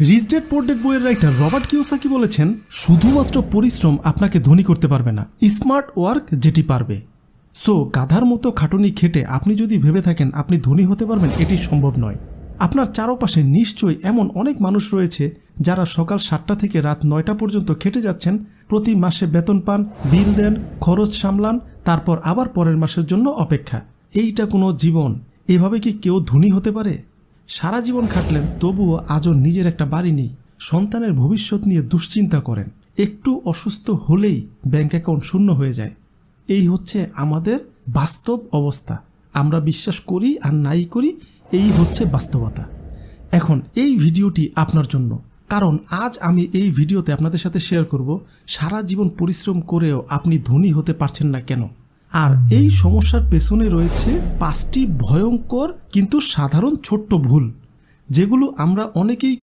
রিজডেড পোর্ডেড বইয়ের writer Robert Kiyosaki বলেছেন, শুধুমাত্র পরিশ্রম আপনাকে ধনী করতে পারবে না, স্মার্ট ওয়ার্ক যেটি পারবে। সো, গাধার মতো খাটুনি খেটে আপনি যদি ভেবে থাকেন আপনি ধনী হতে পারবেন, এটি সম্ভব নয়। আপনার চারপাশে নিশ্চয়ই এমন অনেক মানুষ রয়েছে যারা সকাল সাতটা থেকে রাত নয়টা পর্যন্ত খেটে যাচ্ছেন, প্রতি মাসে বেতন পান, বিল দেন, খরচ সামলান, তারপর আবার পরের মাসের জন্য অপেক্ষা। এইটা কোনো জীবন। এভাবে কি কেউ ধনী হতে পারে? সারা জীবন খাটলেন, তবুও আজও নিজের একটা বাড়ি নেই। সন্তানের ভবিষ্যৎ নিয়ে দুশ্চিন্তা করেন। একটু অসুস্থ হলেই ব্যাংক অ্যাকাউন্ট শূন্য হয়ে যায়। এই হচ্ছে আমাদের বাস্তব অবস্থা। আমরা বিশ্বাস করি আর নাই করি, এই হচ্ছে বাস্তবতা। এখন এই ভিডিওটি আপনার জন্য। কারণ আজ আমি এই ভিডিওতে আপনাদের সাথে শেয়ার করব, সারা জীবন পরিশ্রম করেও আপনি ধনী হতে পারছেন না কেন? আর এই সমস্যার পেছনে রয়েছে পাঁচটি ভয়ঙ্কর কিন্তু সাধারণ ছোট্ট ভুল যেগুলো আমরা অনেকেই